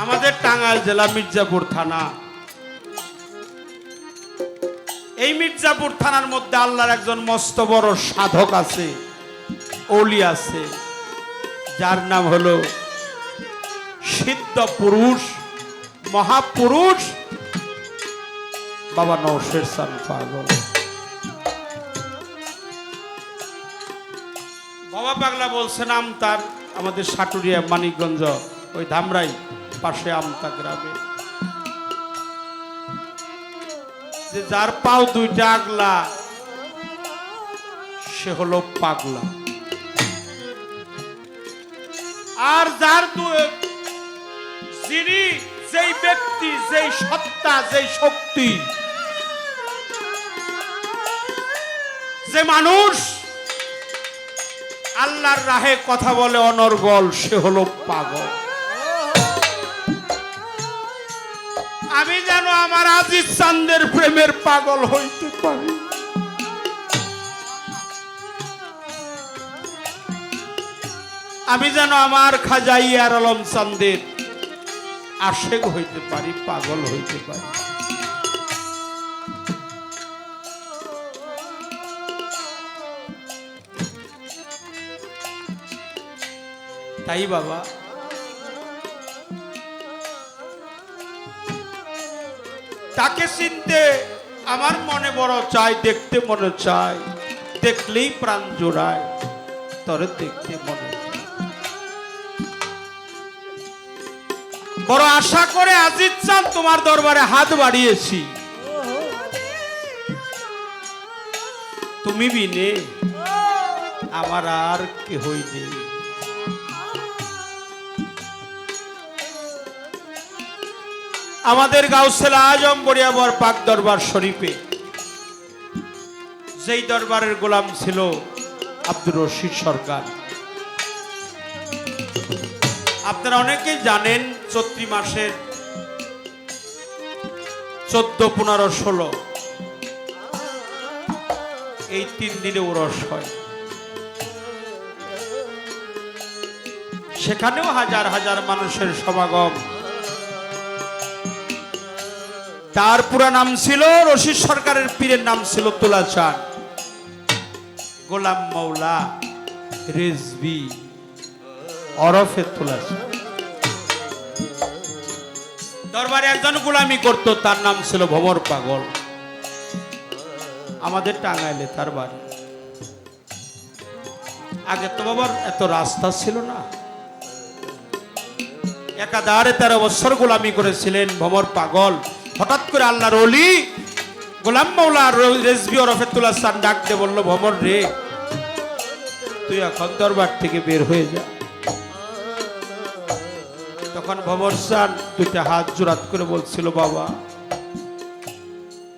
আমাদের টাঙ্গাইল জেলা মির্জাপুর থানা। এই মির্জাপুর থানার মধ্যে আল্লাহর একজন মস্ত বড় সাধক আছে অলি আছে, যার নাম হলো সিদ্ধ পুরুষ, মহাপুরুষ, বাবা নৌশের সান পাগল। বাবা পাগলা বলছে, নাম তার আমাদের সাটুরিয়া, মানিকগঞ্জ, ওই ধামরাই। পাশে আমতা গ্রামে। যার পাও দুইটা আগলা, সে হলো পাগলা। আর যার যিনি যেই ব্যক্তি, যেই সত্তা, যেই শক্তি, যে মানুষ, আল্লাহর রাহে কথা বলে অনর্গল, সে হলো পাগল। আমি যেন আমার আজিজ চান্দের প্রেমের পাগল হইতে পারি। আমি যেন আমার খাজা ইয়ার আলম চান্দের আশেক হইতে পারি, পাগল হইতে পারি। তাই বাবা তাকে চিনতে আমার মনে বড় চাই, দেখতে মনে চাই, দেখলেই প্রাণ জোড়ায়, তরে দেখতে মনে বড় আশা করে আজিজ চান তোমার দরবারে হাত বাড়িয়েছি। তুমি বিনে আমার আর কেহই নেই। আমাদের গাউসেলা আজম বরিয়াবর পাক দরবার শরীফে, যেই দরবারের গোলাম ছিল আব্দুর রশিদ সরকার। আপনারা অনেকেই জানেন, চৈত্রী মাসের চোদ্দ, পনেরো, ষোলো। এই তিন দিনে উরস হয়। সেখানেও হাজার হাজার মানুষের সমাগম। তার পুরা নাম ছিল, রশিদ সরকারের পীরের নাম ছিল তুলা চান গোলাম মৌলা রেজবি অরফে তুলা দরবারে একজন গোলামি করত, তার নাম ছিল ভবর পাগল। আমাদের টাঙ্গাইলে তার বাড়ি। আগে তো বাবার এত রাস্তা ছিল না। একাধারে তেরো বছর গোলামি করেছিলেন ভমর পাগল। হঠাৎ করে আল্লাহর অলি গোলাম মৌলা রেজবি ওরফেতুল্লাহ সান ডাক দিয়ে বলল, ভমর রে, তুই এখন দরবার থেকে বের হয়ে যা। তখন ভমর সান দুইটা হাত জোরাত করে বলছিল, বাবা,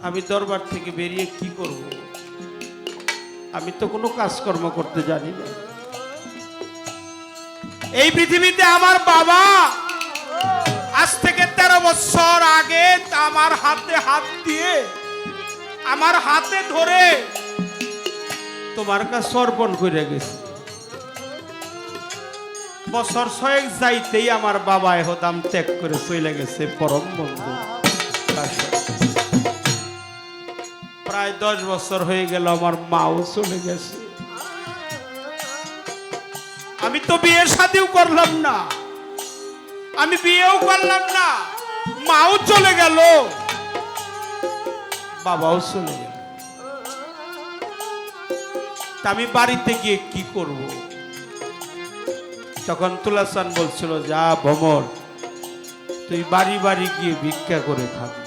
আমি দরবার থেকে বেরিয়ে কি করব? আমি তো কোনো কাজকর্ম করতে জানি না। এই পৃথিবীতে আমার বাবা আজ থেকে তেরো বছর আগে আমার হাতে হাত দিয়ে, আমার হাতে ধরে। তোমার কাছে অর্পণ করে গেছে। বছর ছয়েক যাইতেই আমার বাবা এহদাম ত্যাগ করে চলে গেছে পরম বন্ধু। প্রায় দশ বছর হয়ে গেল আমার মাও চলে গেছে। আমি তো বিয়ের সাথেও করলাম না। আমি বিয়েও করলাম না। মাও চলে গেল। বাবাও চলে গেল। আমি বাড়িতে গিয়ে কি করব? তখন তুলাসান বলছিল, যা ভমর, তুই বাড়ি বাড়ি গিয়ে ভিক্ষা করে খাবি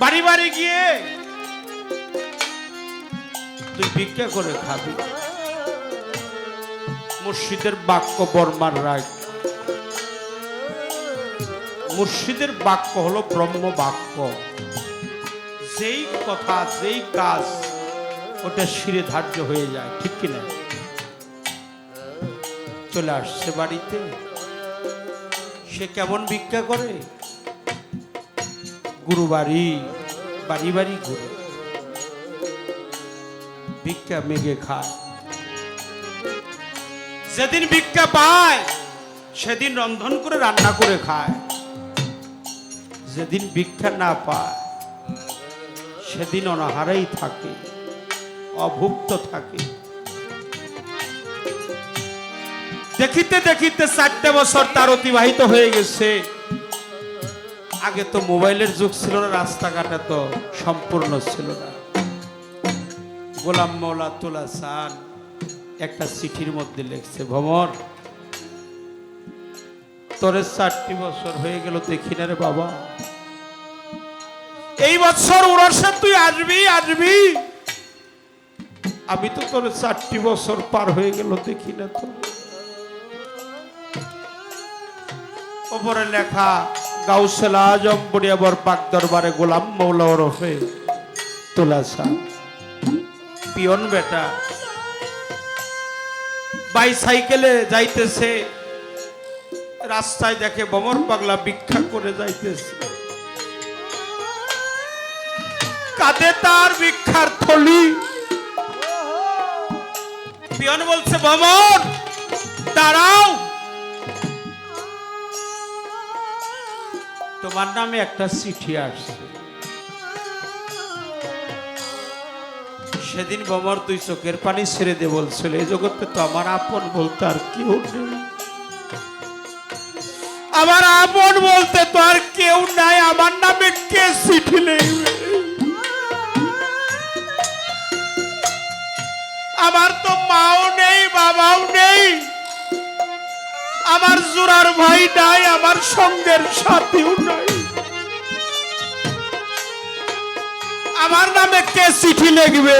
বাড়ি বাড়ি গিয়ে তুই ভিক্ষা করে খাবি। মুর্শিদের বাক্য বর্মার রায়। মুর্শিদের বাক্য হলো ব্রহ্ম বাক্য। যেই কথা, যেই কাজ, ওটা শিরে ধার্য হয়ে যায়, ঠিক কিনা? চলে আসছে বাড়িতে। সে কেমন ভিক্ষা করে? গুরু বাড়ি বাড়ি বাড়ি ঘুরে। ভিক্ষা মেঘে খায়। যেদিন ভিক্ষা পায়, সেদিন রন্ধন করে রান্না করে খায়। যেদিন ভিক্ষা না পায়, সেদিন অনাহারেই থাকে, অভুক্ত থাকে। দেখিতে দেখিতে চারটে বছর তার অতিবাহিত হয়ে গেছে। আগে তো মোবাইলের যুগ ছিল না, রাস্তাঘাটে তো সম্পূর্ণ ছিল না। গোলাম মৌলা তোলা সান একটা চিঠির মধ্যে লিখছে ভ্রমর তোরে চারটি বছর হয়ে গেল, দেখি না রে বাবা। এই বছর উড়সে তুই আসবি আসবি। আমি তো তোর চারটি বছর পার হয়ে গেল, দেখি না তো। ওপরে লেখা, গাউসেলা আজম বড়িয়াবর পাক দরবারে গোলাম মৌলা ওরফে তোলাসা পিয়ন বেটা। বাইসাইকেলে যাইতেছে, রাস্তায় দেখে বমর পাগলা ভিক্ষা করে যাইতেছে। কাঁধে তার ভিক্ষার থলি। পিয়ন বলছে বমর দাঁড়াও। তোমার নামে একটা চিঠি আসছে। সেদিন বমর তুই চোখের পানি ছেড়ে দে বলছিল। এই জগতে তো আমার আপন বলতে আর কেউ নেই। আমার আপন বলতে তো আর কেউ নাই। আমার নামে কে চিঠি নেইবে আমার তো মাও নেই, বাবাও নেই। আমার জোরার ভাই নাই, আমার সঙ্গের সাথীও নাই। আমার নামে কে চিঠি লিখবে?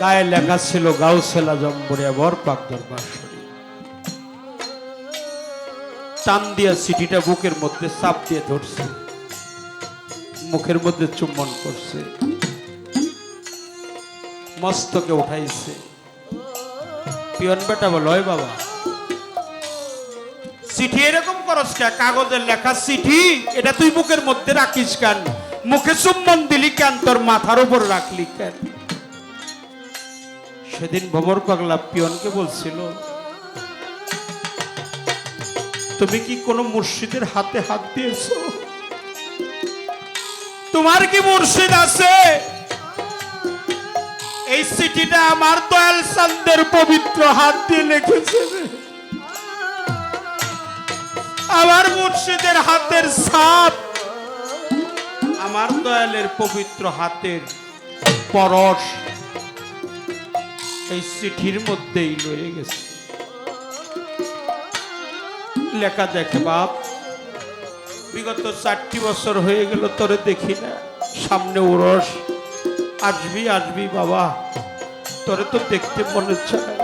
গায়ে লেখা ছিল, গাউসেলা জম্বরিয়া বর পাক দরবার। টান দিয়া চিঠিটা বুকের মধ্যে, চাপ দিয়ে ধরছে। মুখের মধ্যে চুম্বন করছে। মস্তকে উঠাইছে। পিয়ন বেটা বলো, "ওই বাবা, চিঠি এরকম করস কে? কাগজের লেখা চিঠি, এটা তুই বুকের মধ্যে রাখিস কেন? মুখে চুম্বন দিলি কেন? তোর মাথার উপর রাখলি কেন? সেদিন ভবর পাগলা পিয়নকে বলছিল, তুমি কি কোনো মুর্শিদের হাতে হাত দিয়েছ? তোমার কি মুর্শিদ আছে? এই চিঠিটা আমার দয়াল চান্দের পবিত্র হাত দিয়ে লিখেছে। আমার মুর্শিদের হাতের ছাপ আমার দয়ালের পবিত্র হাতের পরশ এই চিঠির মধ্যেই রয়ে গেছে। লেখা দেখে বাপ, বিগত চারটি বছর হয়ে গেল, তোরে দেখি না। সামনে উরস আসবি আসবি বাবা। তোরে তো দেখতে মনে চায়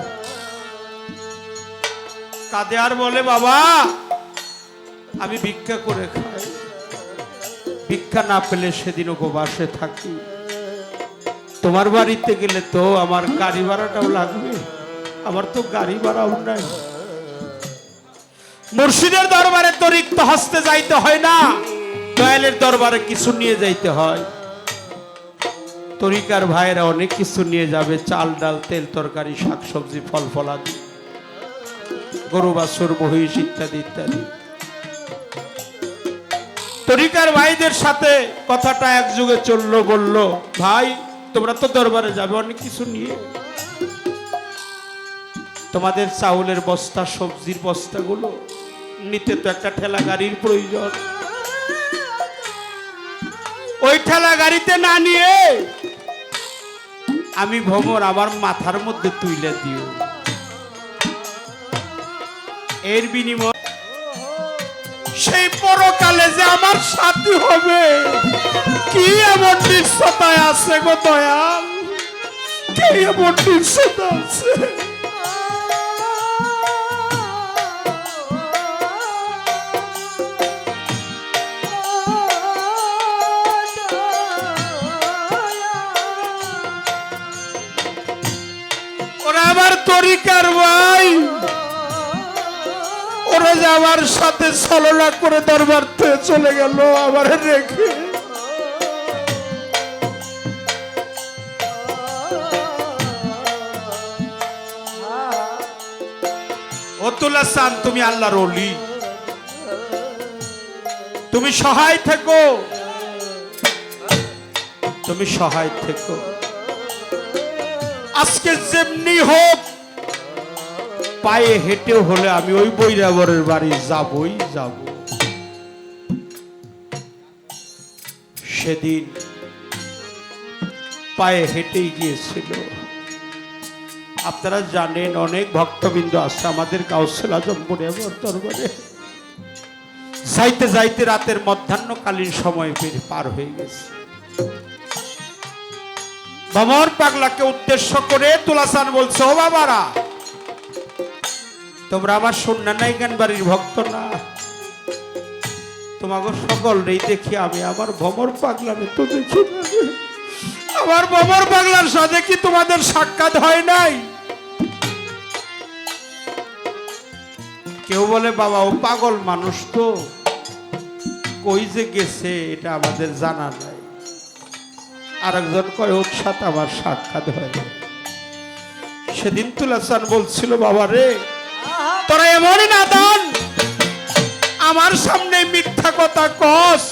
কাঁদে আর বলে, বাবা, আমি ভিক্ষা করে খাই। ভিক্ষা না পেলে সেদিন উপবাসে থাকি। তোমার বাড়িতে গেলে তো আমার গাড়ি ভাড়াটাও লাগবে। আমার তো গাড়ি ভাড়াও নাই। মুর্শিদের দরবারে তো রিক্ত হস্তে যাইতে হয় না। দয়ালের দরবারে কিছু নিয়ে যাইতে হয়। তরিকার ভাইয়েরা অনেক কিছু নিয়ে যাবে, চাল, ডাল, তেল, তরকারি শাকসবজি ফল ফলাদি গরু, বাছুর, মহিষ ইত্যাদি ইত্যাদি। তরিকার ভাইদের সাথে কথাটা এক যুগে চলল, বলল, ভাই, তোমরা তো দরবারে যাবে, অনেক কিছু নিয়ে। তোমাদের চাউলের বস্তা, সবজির বস্তাগুলো, নিতে তো একটা ঠেলা গাড়ির প্রয়োজন। ওই ঠেলা গাড়িতে না নিয়ে আমি ভ্রমর আমার মাথার মধ্যে তুইলে দিও। এর বিনিময় সেই পরকালে যে আমার সাথী হবে, কি এমন নিশ্চয়তায় আছে গো দয়াল? কি এমন নিশ্চয়তা আছে? তরিকার ভাই। ওরা যে আমার সাথে ছলনা করে দরবার থেকে চলে গেল, আবার রেখে। তুমি আল্লাহর অলি তুমি সহায় থেকো। তুমি সহায় থেকো। আজকে যেমনি হোক পায়ে হেঁটেও হলে আমি ওই বৈরাবরের বাড়ি যাবই যাব। সেদিন পায়ে হেঁটেই গিয়েছিল। আপনারা জানেন, অনেক ভক্তবৃন্দ আছে, আমাদের কাউসেল আজমপুরে আমার দরবারে। যাইতে যাইতে রাতের মধ্যাহ্নকালীন সময় পের পার হয়ে গেছে। ভমর পাগলাকে উদ্দেশ্য করে তুলাসান বলছে, ও বাবারা তোমরা আমার সন্ধ্যা নাইগান বাড়ির ভক্ত না তোমাকে সকল নেই দেখি আমি আমার ভমর পাগলামে তো দেখি রে। আমার ভমর পাগলার সাথে কি তোমাদের সাক্ষাৎ হয় নাই কেউ বলে, বাবা, ও পাগল মানুষ তো কই যে গেছে, এটা আমাদের জানা নাই আরেকজন কয়, ওর সাথে আমার সাক্ষাৎ হয় নাই। সেদিন তুলাসান বলছিল, বাবা রে তোরা এমনই নাদান আমার সামনে মিথ্যা কথা কস।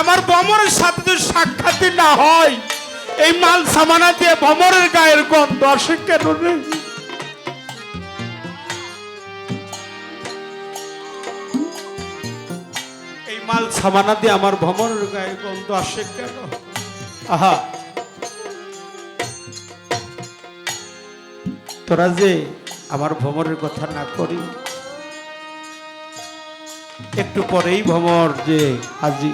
আমার বমরের সাথে যদি সাক্ষাৎ না হয়, এই মাল সামানা দিয়ে বমরের গায়ের গন্ধ আসে কেন এই মাল সামানা দিয়ে আমার ভ্রমণের গায়ে গন্ধ আসে কেন? আহা। তোরা যে আমার ভ্রমণের কথা না করি। একটু পরেই ভ্রমর যে আজি।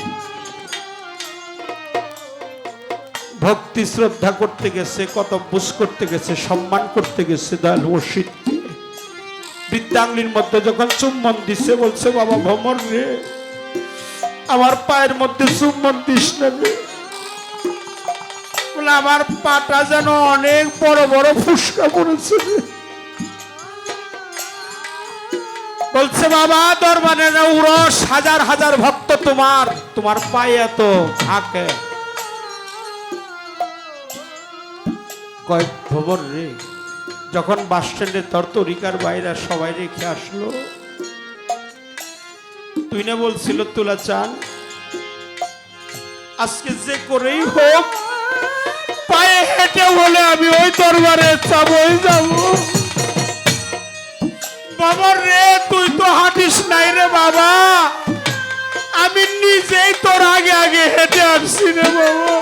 ভক্তি শ্রদ্ধা করতে গেছে কত বুঝ করতে গেছে, সম্মান করতে গেছে দয়াল মুর্শিদকে বৃদ্ধাঙ্গলির মধ্যে যখন চুম্বন দিছে, বলছে, বাবা ভ্রমর রে। আমার পায়ের মধ্যে চুম্বন দিস না রে। আমার পাটা যেন অনেক বড় বড় ফুসকা পড়েছে। বলছে, বাবা, দরবারে উরস, হাজার হাজার ভক্ত তোমার তোমার পায়ে এত থাকে। কয়েক খবর রে, যখন বাস স্ট্যান্ডে তোর তরিকার বাইরে সবাই রেখে আসলো, তুই না বলছিল তোলা চান? আজকে যে করেই হোক, পায়ে হেঁটে বলে আমি ওই দরবারে যাবই যাব। বাবা রে, তুই তো হাঁটিস নাই রে বাবা। আমি নিজেই তোর আগে আগে হেঁটে আসছি রে বাবা।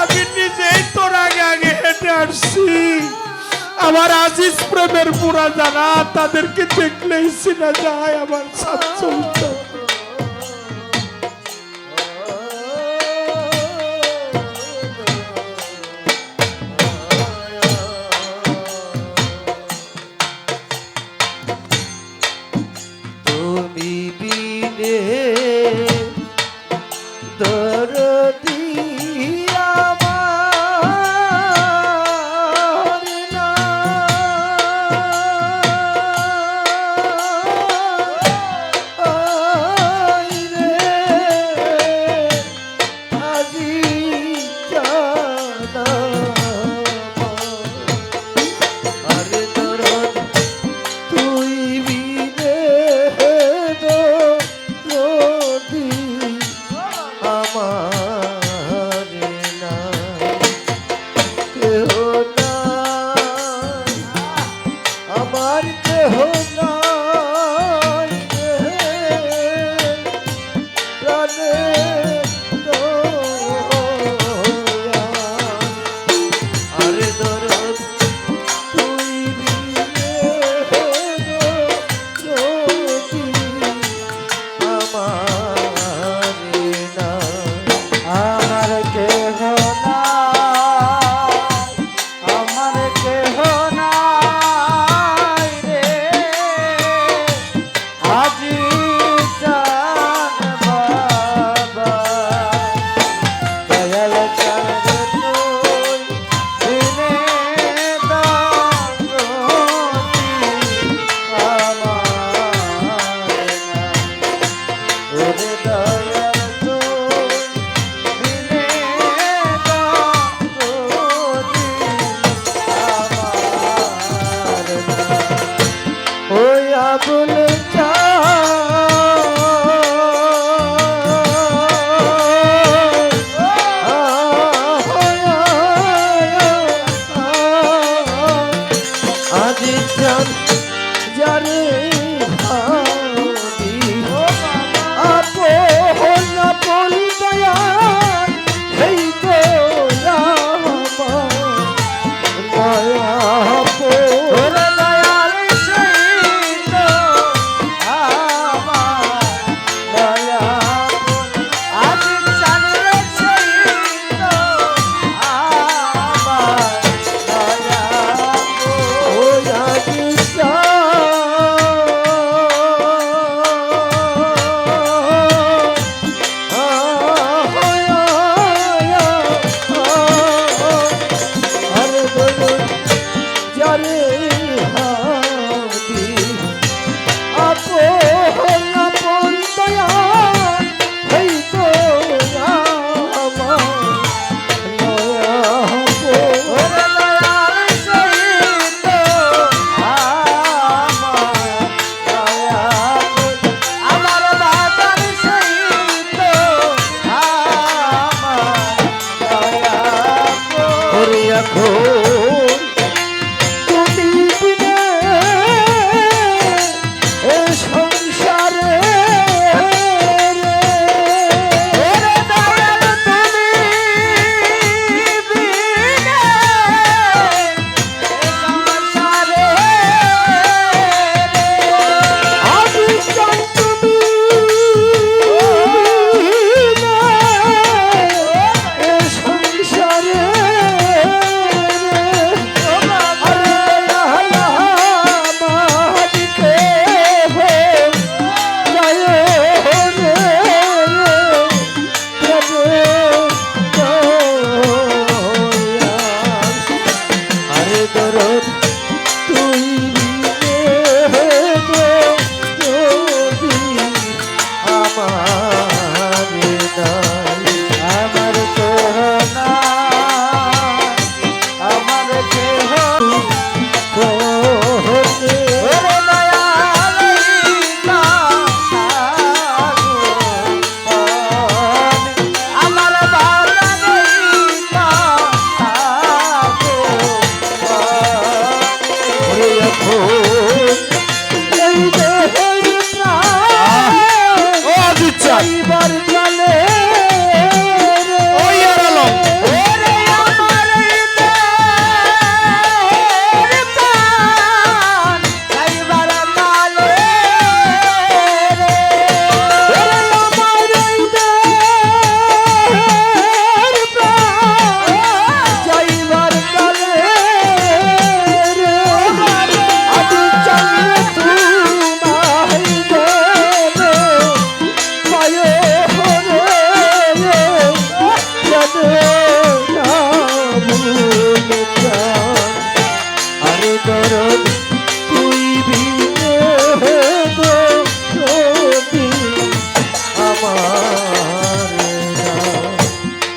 আমি নিজেই তোর আগে আগে হেঁটে আসছি। আমার আজিজ প্রেমের পুরা জানা তাদেরকে দেখলেই চিনা যায় আমার সাত চলতে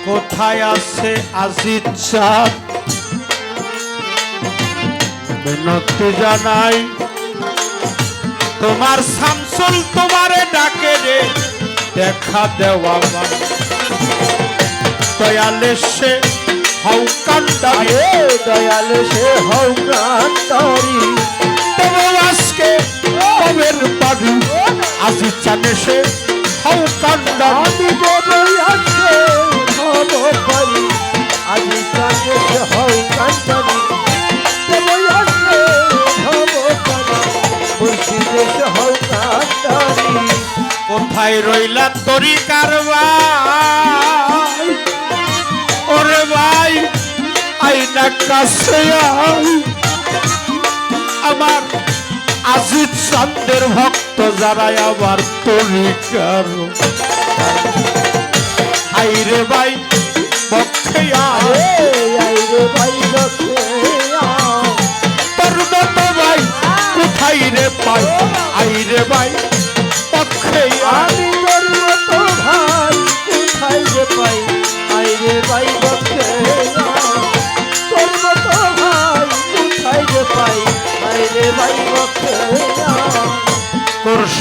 কোথায় আছে আজিত চাঁদ জানাই। তোমার শামসুল তোমারে ডাকে রে, দেখা দেওয়া মান। দয়ালে সে আরে দয়াল সে হও প্রান্তরি তবে আজকে কবের বাড়ি আজি চানে সে আমি দেবে আজকে হব পারি। আজি কাছে সে হও কান্তরি দেবে আজকে হব পারি। মুর্শিদে সে হও কান্তরি কোথায় রইলা তরি কারবাই ওরে ভাই আইনা কাছে আমার আজিত চান্দের ভক্ত যারা আমার তরিকার আইরে ভাই আরে আইরে ভাই লক্ষ্যে আও তোর মতো ভাই কোথায় রে পাই? আইরে ভাই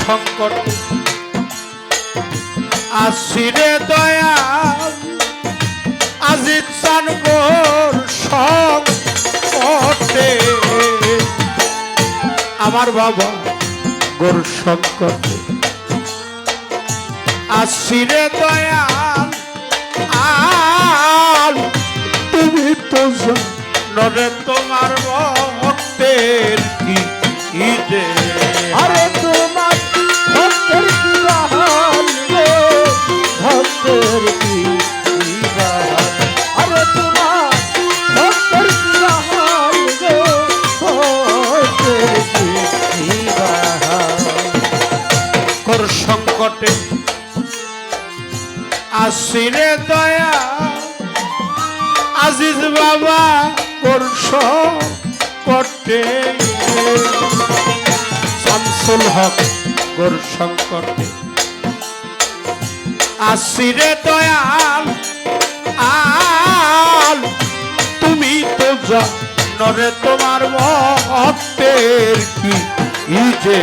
সংকট। আসিরে দয়া আজিত চান গোর সংকটে। আমার বাবা গোর সংকটে। আসিরে দয়া আল, তুমি তো নরে তোমার ভক্তের কি আরে আসিরে দয়া, আজিজ বাবা করস করতে শামসুল হক গোর সংকটে আসিরে দয়াল, আল, তুমি তো নরে তোমার ভক্তের কি যে।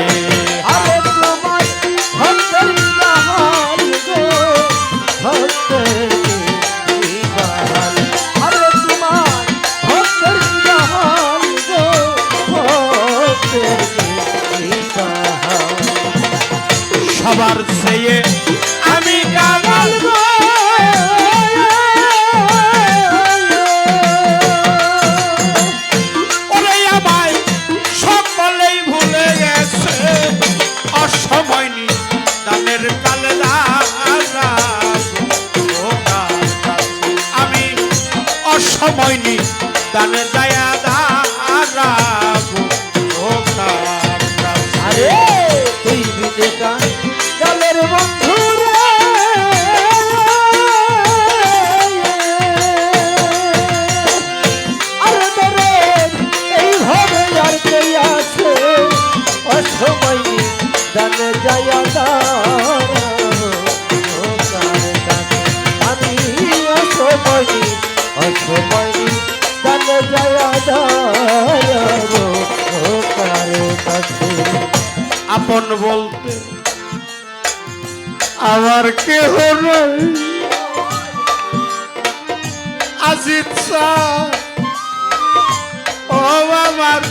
দয়াল আর কে হরে আজিত ও আমার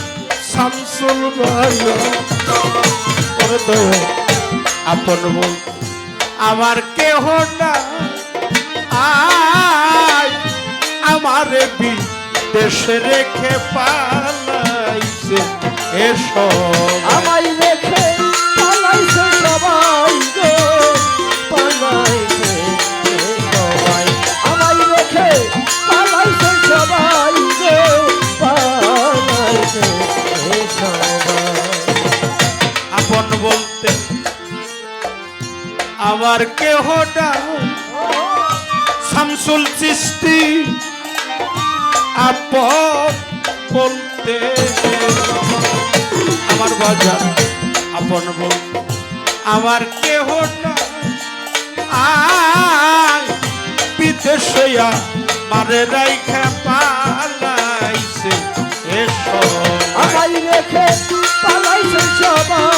শামসুল ভালো আপন বলতে আমার কেহ না আই আমার বিদেশে রেখে পালাইছে এসব। আমাই আবার কেহ শামসুল সৃষ্টি আপ বলতে আমার বাজার আপন বল আমার কেহ আর বিদেশয়া মারে রাইখা পালাইছে। এসব আমায় রেখে পালাইছে সবাই।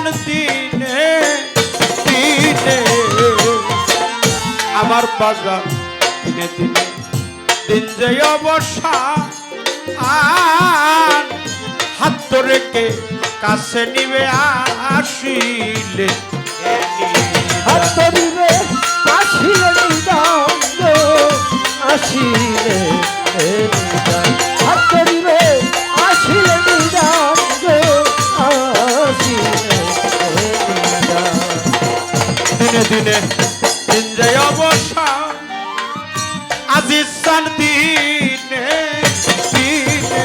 জীবন দিনে দিনে। আমার বাজা দিনে দিনে দিন যে অবসা, আর হাত রেখে কাছে নিবে আসিলে? হাত নিবে আসিলে আসিলে দিনে দিনে দিন যায় অবসা। আজি সান দিনে দিনে।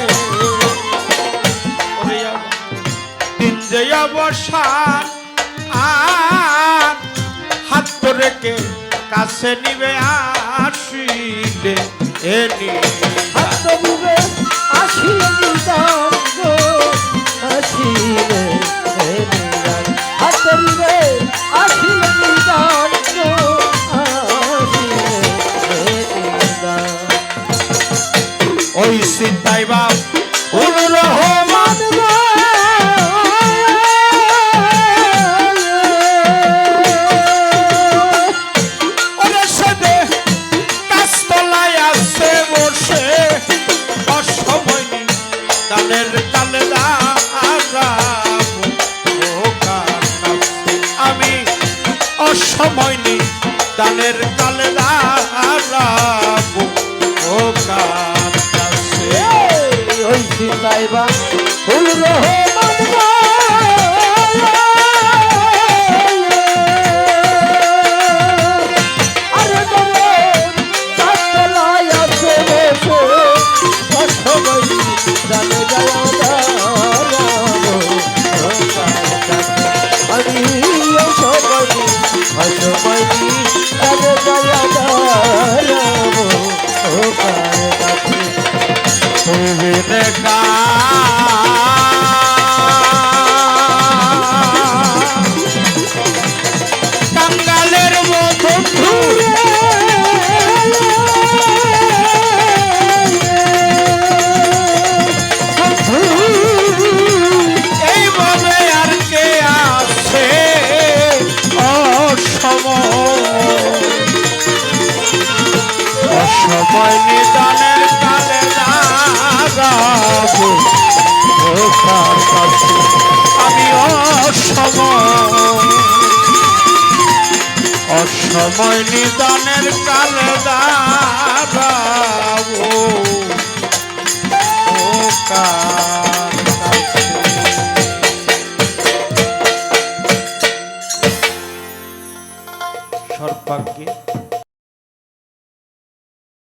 ওরে আমার দিন যায় অবসান আর হাত কে কাছে নিবে আসিলে, এ হাত আসিলে। চিন্তাই বাপ। কাস্তলায় আছে বসে। দানের কালে আমি অসময় নিদানের কালে